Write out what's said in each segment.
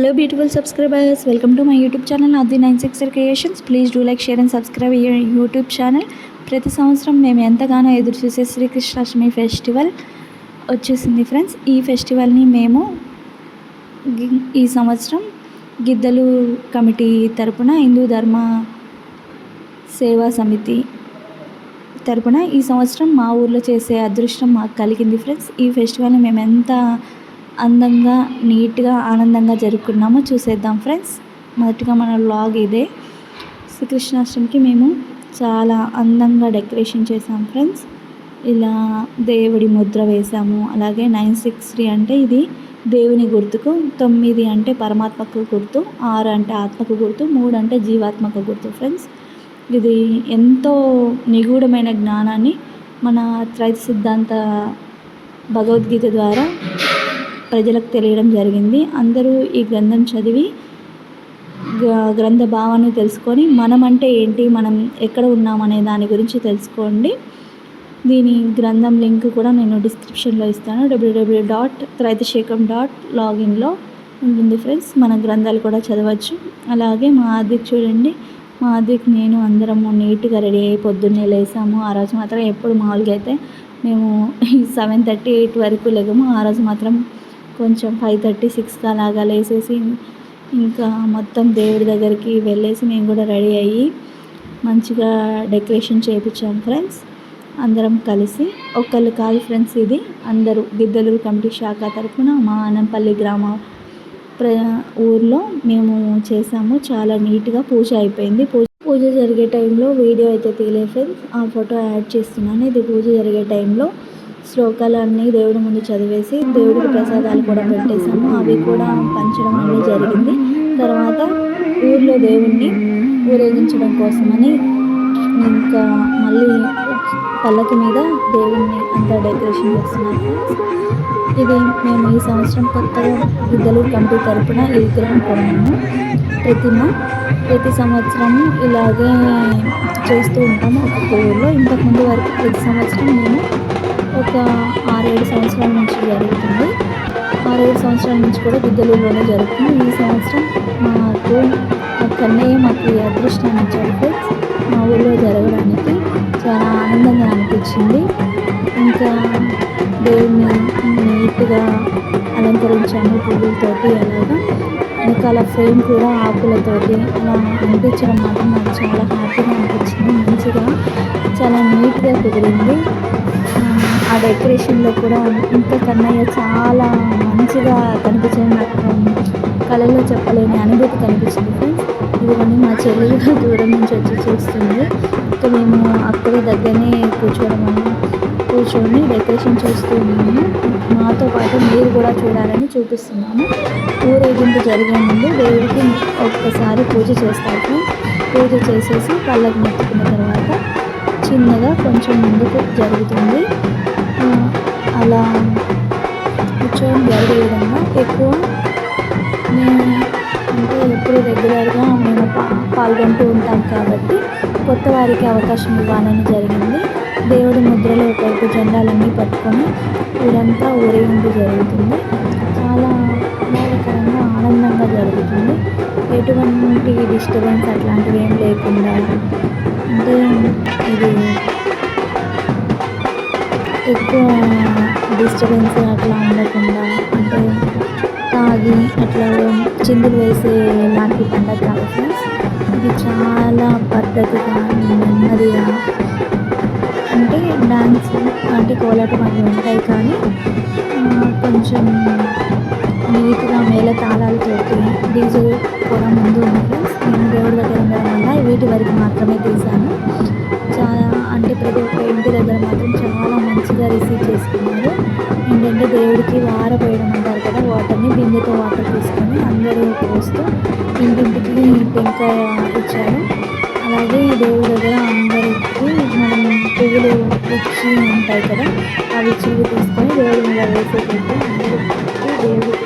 Hello beautiful subscribers welcome to my YouTube channel అది nine six creations please do like share and subscribe YouTube channel ప్రతి సంవత్సరం మేము ఎంతగానో ఎదురు చూసే శ్రీకృష్ణాష్టమి ఫెస్టివల్ వచ్చేసింది ఫ్రెండ్స్ ఈ ఫెస్టివల్ని మేము ఈ సంవత్సరం గిద్దలు కమిటీ తరపున హిందూ ధర్మ సేవా సమితి తరపున ఈ సంవత్సరం మా ఊర్లో చేసే అదృష్టం మాకు కలిగింది ఫ్రెండ్స్ ఈ ఫెస్టివల్ని మేము ఎంత అందంగా నీట్గా ఆనందంగా జరుపుకున్నామో చూసేద్దాం ఫ్రెండ్స్. మొదటిగా మన వ్లాగ్ ఇదే. శ్రీకృష్ణాష్టమికి మేము చాలా అందంగా డెకరేషన్ చేసాం ఫ్రెండ్స్. ఇలా దేవుడి ముద్ర వేసాము అలాగే నైన్ సిక్స్ త్రీ అంటే ఇది దేవుని గుర్తుకు తొమ్మిది అంటే పరమాత్మకు గుర్తు ఆరు అంటే ఆత్మకు గుర్తు మూడు అంటే జీవాత్మకు గుర్తు ఫ్రెండ్స్. ఇది ఎంతో నిగూఢమైన జ్ఞానాన్ని మన త్రైత సిద్ధాంత భగవద్గీత ద్వారా ప్రజలకు తెలియడం జరిగింది. అందరూ ఈ గ్రంథం చదివి గ్రంథ భావాన్ని తెలుసుకొని మనం అంటే ఏంటి మనం ఎక్కడ ఉన్నామనే దాని గురించి తెలుసుకోండి. దీని గ్రంథం లింక్ కూడా నేను డిస్క్రిప్షన్లో ఇస్తాను. డబ్ల్యూడబ్ల్యూ డాట్ త్రైతశేఖం డాట్ లాగిన్లో ఉంటుంది ఫ్రెండ్స్. మన గ్రంథాలు కూడా చదవచ్చు. అలాగే మా ఆదిక్ చూడండి. మా ఆదిక్ నేను అందరము నీట్గా రెడీ అయ్యి పొద్దున్నే లేసాము. ఆ రోజు మాత్రం ఎప్పుడు మామూలుగా అయితే మేము సెవెన్ థర్టీ ఎయిట్ వరకు లేగము. ఆ రోజు మాత్రం కొంచెం ఫైవ్ థర్టీ సిక్స్కి అలాగా లేసేసి ఇంకా మొత్తం దేవుడి దగ్గరికి వెళ్ళేసి మేము కూడా రెడీ అయ్యి మంచిగా డెకరేషన్ చేయించాం ఫ్రెండ్స్. అందరం కలిసి ఒకళ్ళు కాదు ఫ్రెండ్స్ ఇది అందరూ గిద్దలూరు కమిటీ శాఖ తరఫున మా అనంపల్లి గ్రామ ప్ర ఊర్లో మేము చేసాము. చాలా నీట్గా పూజ అయిపోయింది. పూజ పూజ జరిగే టైంలో వీడియో అయితే తీలే ఫ్రెండ్స్. ఆ ఫోటో యాడ్ చేస్తున్నాను. ఇది పూజ జరిగే టైంలో శ్లోకాలన్నీ దేవుడి ముందు చదివేసి దేవుడికి ప్రసాదాలు కూడా పెట్టేశాము. అవి కూడా పంచడం అనేది జరిగింది. తర్వాత ఊర్లో దేవుణ్ణి ఊరేగించడం కోసమని ఇంకా మళ్ళీ పల్లకి మీద దేవుణ్ణి అంతా డెకరేషన్ చేస్తున్నాను ఇది మేము ఈ సంవత్సరం కొత్తగా విద్యలు కమిటీ తరపున ఈ విగ్రహం కొన్నాము. ప్రతిమ ప్రతి సంవత్సరం ఇలాగే చేస్తూ ఉంటాము. ఒక్కొక్క ఊర్లో ఇంతకుముందు వరకు ప్రతి సంవత్సరం మేము ఒక ఆరేడు సంవత్సరాల నుంచి జరుగుతుంది. ఆరేడు సంవత్సరాల నుంచి కూడా బిద్దలూరులోనే జరుగుతుంది. ఈ సంవత్సరం మాకు కన్నయ్య మాకు అదృష్టాన్ని ఇచ్చాడు మా ఊళ్ళో జరగడానికి చాలా ఆనందంగా అనిపించింది. ఇంకా దేవుని నీట్గా అలంకరించాము పువ్వులతోటి అలాగా. వెనకాల ఫ్రేమ్ కూడా ఆకులతోటి అలా అనిపించడం మాత్రం నాకు చాలా హ్యాపీగా అనిపించింది. మంచిగా చాలా నీట్గా కుదిరింది. ఆ, డెకరేషన్లో కూడా ఇంకా కన్నయ్య చాలా మంచిగా కనిపించింది. నాకు కళలో చెప్పలేని అనుభూతి కనిపించింది ఫ్రెండ్స్ ఇదిగోని మా చెల్లి దూరం నుంచి వచ్చి చూస్తుంది. ఇంకా మేము అక్కడే దగ్గరనే కూర్చోవడం కూర్చొని డెకరేషన్ చేస్తూ ఉన్నాము. మాతో పాటు మీరు కూడా చూడాలని చూపిస్తున్నాము. ఊరేగింపు జరిగే ముందు దేవుడికి ఒక్కసారి పూజ చేస్తారు పూజ చేసేసి పళ్ళకు మొత్తుకున్న తర్వాత చిన్నగా కొంచెం ముందుకు జరుగుతుంది. అలా కూర్చోవడం జరిగే విధంగా ఎక్కువ మేము అంటే ఎప్పుడు రెగ్యులర్గా మేము పా పాల్గొంటూ ఉంటాం కాబట్టి కొత్త వారికి అవకాశం ఇవ్వాలని జరిగింది. దేవుడి ముద్రలో ఒకరికి జెండాలన్నీ పట్టుకొని ఊరంతా ఊరేగింపు జరుగుతుంది. చాలా ఆహ్లాదకరంగా ఆనందంగా జరుగుతుంది. ఎటువంటి డిస్టర్బెన్స్ అట్లాంటివి ఏం లేకుండా. అంటే ఇది ఎక్కువ డిస్టర్బెన్స్ అట్లా ఉండకుండా అంటే తాగి అట్లా చిందులు వేసే లాంటి పండగ కాబట్టి ఇది చాలా పద్ధతిగా నెమ్మదిగా అంటే డ్యాన్స్ అంటే కోలాటం అవి ఉంటాయి కానీ కొంచెం నీట్గా మేళ తాళాలతోటి డీజే కూడా ముందు ఉంది. నేను దేవుడి దగ్గర ఉండడం వల్ల వీటి వరకు మాత్రమే తీశాను. చాలా అంటే ప్రతి ఒక్క ఇంటి దగ్గర మాత్రం చాలా మంచిగా రిసీవ్ చేసుకున్నారు. ఏంటంటే దేవుడికి వారపోయడం అంటారు కదా వాటర్ని బిందెతో వాటర్ తీసుకొని అందరూ పోస్తూ ఇంటింటికి టెంకాయ ఇచ్చారు. అలాగే దేవుడి దగ్గర అందరికి మనం పువ్వులు ఇచ్చి ఉంటాయి కదా అవి చివి తీసుకొని దేవుడి మీద వేసేటట్టు అందరూ పెట్టి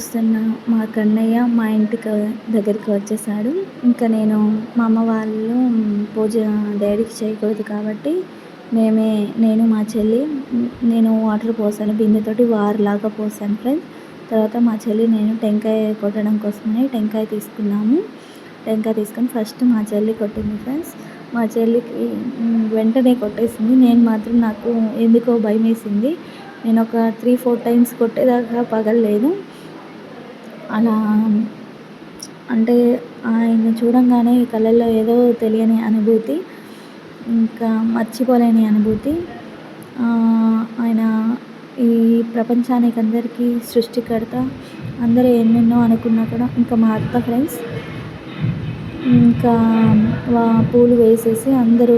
చూస్తున్న మా కన్నయ్య మా ఇంటికి దగ్గరికి వచ్చేసాడు. ఇంకా నేను మా అమ్మ వాళ్ళు పూజ డాడీకి చేయకూడదు కాబట్టి మేమే నేను మా చెల్లి నేను వాటర్ పోసాను బిందెతోటి వారులాగా పోసాను ఫ్రెండ్స్. తర్వాత మా చెల్లి నేను టెంకాయ కొట్టడం కోసమని టెంకాయ తీసుకున్నాము. టెంకాయ తీసుకొని ఫస్ట్ మా చెల్లి కొట్టింది ఫ్రెండ్స్. మా చెల్లికి వెంటనే కొట్టేసింది. నేను మాత్రం నాకు ఎందుకో భయం వేసింది నేను ఒక త్రీ ఫోర్ టైమ్స్ కొట్టేదాకా పగలలేదు. అలా అంటే ఆయన చూడంగానే కళ్ళల్లో ఏదో తెలియని అనుభూతి ఇంకా మర్చిపోలేని అనుభూతి. ఆయన ఈ ప్రపంచానికి అందరికీ సృష్టికర్త. అందరూ ఎన్నెన్నో అనుకున్నా కూడా ఇంకా మా అత్త ఫ్రెండ్స్. ఇంకా వా పూలు వేసేసి అందరూ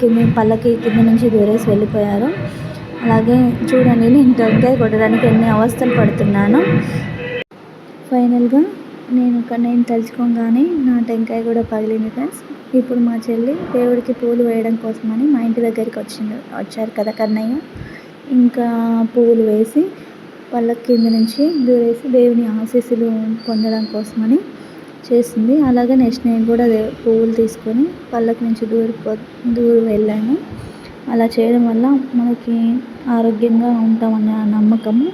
కింద పళ్ళకి కింద నుంచి దూరేసి వెళ్ళిపోయారు. అలాగే చూడండి నేను టెంకాయ కొట్టడానికి ఎన్ని అవస్థలు పడుతున్నాను. ఫైనల్గా నేను నేను తలుచుకోగానే నా టెంకాయ కూడా పగిలింది ఫ్రెండ్స్ ఇప్పుడు మా చెల్లి దేవుడికి పూలు వేయడం కోసమని మా ఇంటి దగ్గరికి వచ్చింది. వచ్చారు కదా కన్నయ్య. ఇంకా పువ్వులు వేసి వాళ్ళ కింద నుంచి దూరేసి దేవుని ఆశీస్సులు పొందడం కోసమని చేసింది. అలాగే నెక్స్ట్ నేను కూడా పువ్వులు తీసుకొని పళ్ళకి నుంచి దూరి దూరం వెళ్ళాను. అలా చేయడం వల్ల మనకి ఆరోగ్యంగా ఉంటామన్న నమ్మకము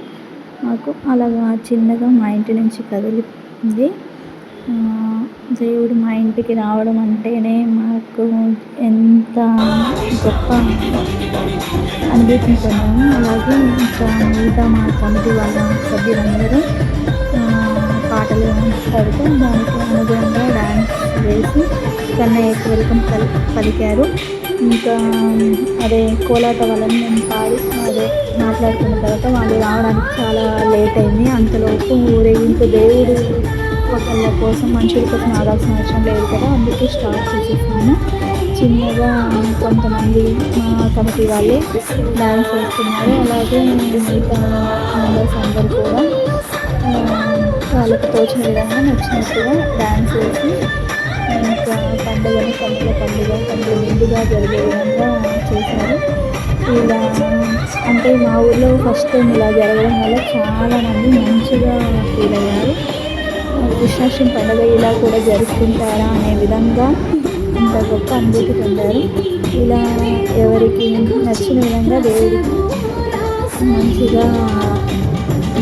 మాకు అలాగా చిన్నగా మా ఇంటి నుంచి కదిలింది. దేవుడు మా ఇంటికి రావడం అంటేనే మాకు ఎంత గొప్ప అనుభూతిని అలాగే ఇంకా మిగతా మా కమిటీ వాళ్ళ సభ్యులందరూ పాటలు పాడుతూ దానికి అనుగుణంగా డ్యాన్స్ వేసి కన్నయ్యకు వెల్కమ్ పలికారు. ఇంకా అదే కోలాట వాళ్ళని మేము పాడి అదే మాట్లాడుకున్న తర్వాత వాళ్ళు రావడానికి చాలా లేట్ అయింది. అంతలోపు ఊరేగింపు దేవుడు ఒకళ్ళ కోసం మనుషుల కోసం ఆడాల్సిన అవసరం లేదు కదా అందుకే స్టార్ట్ చేసేసాను చిన్నగా కొంతమంది మా కమిటీ వాళ్ళే డ్యాన్స్ వేస్తున్నారు. అలాగే మిగతా మెంబర్స్ అందరు కూడా వాళ్ళకి తోచిన విధంగా నచ్చినట్టుగా డ్యాన్స్ వేసి పండుగని పండుగ పండుగ పండుగ నిండుగా జరిగే విధంగా చేశారు. ఇలా అంటే మా ఊళ్ళో ఫస్ట్ టైం ఇలా జరగడం వల్ల చాలామంది మంచిగా ఫీల్ అయ్యారు. కృష్ణాష్టమి పండుగ ఇలా కూడా జరుపుకుంటారా అనే విధంగా అంత గొప్ప అనుభూతి పొందారు. ఇలా ఎవరికి నచ్చిన విధంగా దేవుడికి మంచిగా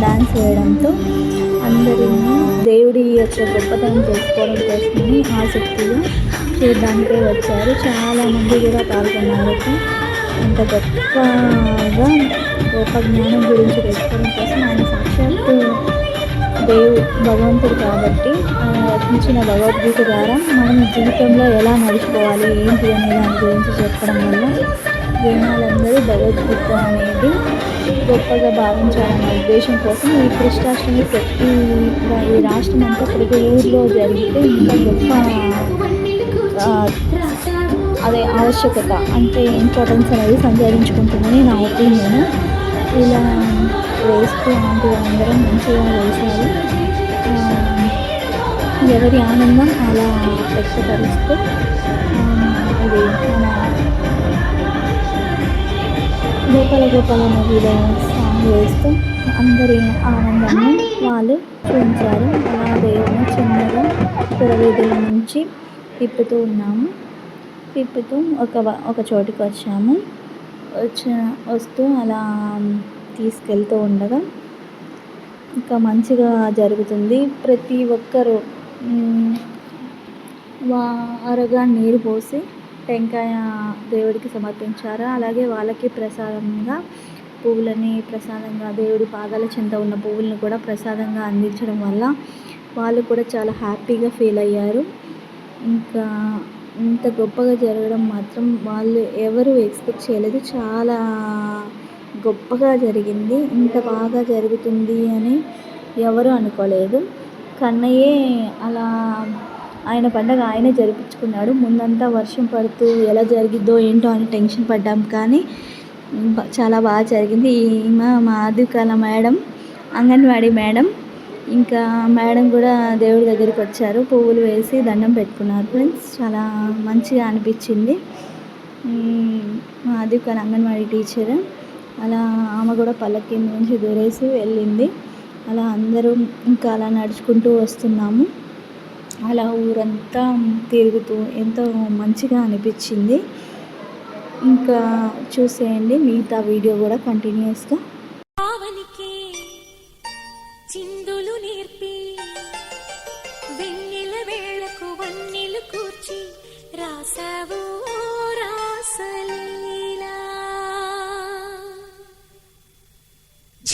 డాన్స్ వేయడంతో అందరినీ దేవుడి యొక్క గొప్పతనం తెలుసుకోవడం కోసమని ఆసక్తిగా చూడడానికి వచ్చారు. చాలామంది కూడా పాల్గొన్నారు. అంత గొప్పగా గొప్ప జ్ఞానం గురించి తెలుసుకోవడం కోసం ఆయన సాక్షాత్తు దేవు భగవంతుడు కాబట్టి ఆయన రచించిన భగవద్గీత ద్వారా మనం జీవితంలో ఎలా నడుచుకోవాలి ఏంటి అనే దాని గురించి చెప్పడం వల్ల జనాలందరూ భగవద్గీత అనేది గొప్పగా భావించాలన్న ఉద్దేశం కోసం ఈ కృష్ణాష్టమి ప్రతి ఈ రాష్ట్రం అంతా ప్రతి ఊర్లో జరిగితే ఇంకా గొప్ప అదే ఆవశ్యకత అంటే ఇంపార్టెన్స్ అనేది సంతరించుకుంటుందని నా ఒపీనియన్. ఇలా వేస్తూ ఆంటీ అందరం మంచిగా వేశారు ఎవరి ఆనందం అలా వ్యక్తపరుస్తూ ఆ, ఇది మన గోపాల గోపాల మూవీలో సాంగ్ వేస్తూ అందరి ఆనందాన్ని వాళ్ళు చూపించారు. అలా దేవుని చిన్నగా పురవేదుల నుంచి తిప్పుతూ ఉన్నాము. తిప్పుతూ ఒక ఒక చోటుకి వచ్చాము. వచ్చి వస్తూ అలా తీసుకెళ్తూ ఉండగా ఇంకా మంచిగా జరుగుతుంది. ప్రతి ఒక్కరూ వా అరగా నీరు పోసి టెంకాయ దేవుడికి సమర్పించారు? అలాగే వాళ్ళకి ప్రసాదంగా పువ్వులని ప్రసాదంగా దేవుడి పాదాల చెంత ఉన్న పువ్వులను కూడా ప్రసాదంగా అందించడం వల్ల వాళ్ళు కూడా చాలా హ్యాపీగా ఫీల్ అయ్యారు. ఇంకా ఇంత గొప్పగా జరగడం మాత్రం వాళ్ళు ఎవరు ఎక్స్పెక్ట్ చేయలేదు. చాలా గొప్పగా జరిగింది. ఇంత బాగా జరుగుతుంది అని ఎవరు అనుకోలేదు. కన్నయ్యే అలా ఆయన పండగ ఆయనే జరిపించుకున్నాడు. ముందంతా వర్షం పడుతూ ఎలా జరిగిద్దో ఏంటో అని టెన్షన్ పడ్డాం. కానీ చాలా బాగా జరిగింది. ఈమె మా మేడం అంగన్వాడీ మేడం ఇంకా మేడం కూడా దేవుడి దగ్గరికి వచ్చారు. పువ్వులు వేసి దండం పెట్టుకున్నారు ఫ్రెండ్స్. చాలా మంచిగా అనిపించింది. మా అది ఒక అంగన్వాడీ టీచర్. అలా ఆమె కూడా పల్లకి నుంచి దూరేసి వెళ్ళింది. అలా అందరూ ఇంకా అలా నడుచుకుంటూ వస్తున్నాము. అలా ఊరంతా తిరుగుతూ ఎంతో మంచిగా అనిపించింది. ఇంకా చూసేయండి మిగతా వీడియో కూడా కంటిన్యూస్గా.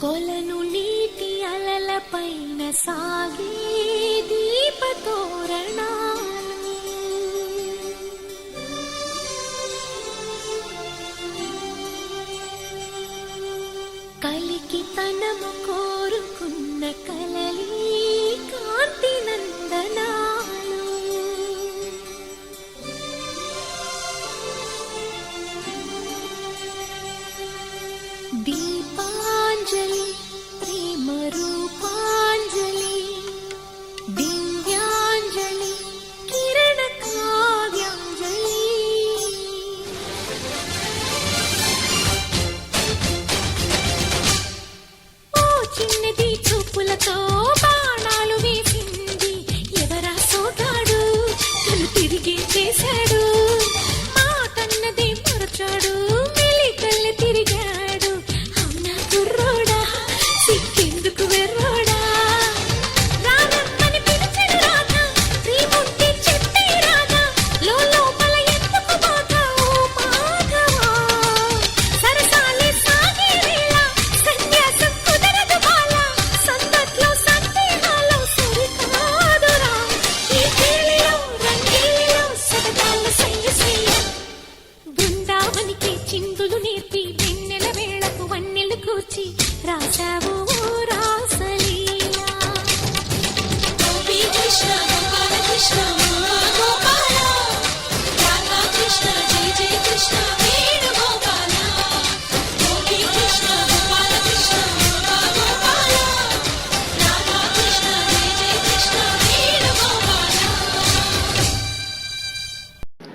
కొలను నీటి అలల పైన సాగే దీపతోరణా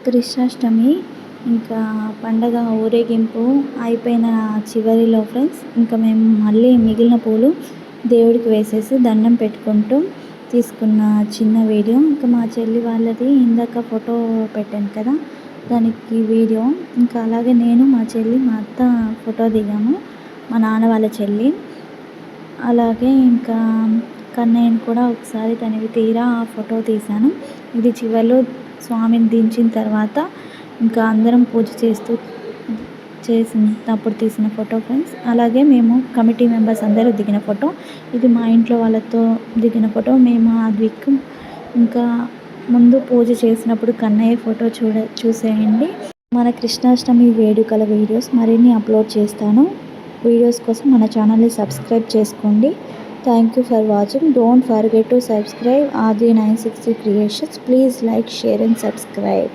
కృష్ణాష్టమి ఇంకా పండగ ఊరేగింపు అయిపోయిన చివరిలో ఫ్రెండ్స్ ఇంకా మేము మళ్ళీ మిగిలిన పూలు దేవుడికి వేసేసి దండం పెట్టుకుంటూ తీసుకున్న చిన్న వీడియో. ఇంకా మా చెల్లి వాళ్ళది ఇందాక ఫోటో పెట్టాను కదా దానికి వీడియో. ఇంకా అలాగే నేను మా చెల్లి మా అత్త ఫోటో దిగాము మా నాన్న వాళ్ళ చెల్లి. అలాగే ఇంకా కన్నయ్యని కూడా ఒకసారి తనవి తీరా ఆ ఫోటో తీశాను. ఇది చివరిలో స్వామిని దించిన తర్వాత ఇంకా అందరం పూజ చేస్తూ చేసినప్పుడు తీసిన ఫోటో ఫ్రెండ్స్. అలాగే మేము కమిటీ మెంబర్స్ అందరూ దిగిన ఫోటో. ఇది మా ఇంట్లో వాళ్ళతో దిగిన ఫోటో. మేము ఆ వీక్ ఇంకా ముందు పూజ చేసినప్పుడు కన్నయ్య ఫోటో చూడ చూసేయండి. మన కృష్ణాష్టమి వేడుకల వీడియోస్ మరిన్ని అప్లోడ్ చేస్తాను. వీడియోస్ కోసం మన ఛానల్ని సబ్స్క్రైబ్ చేసుకోండి. Thank you for watching. Don't forget to subscribe Adi960 Creations. Please like, share and subscribe.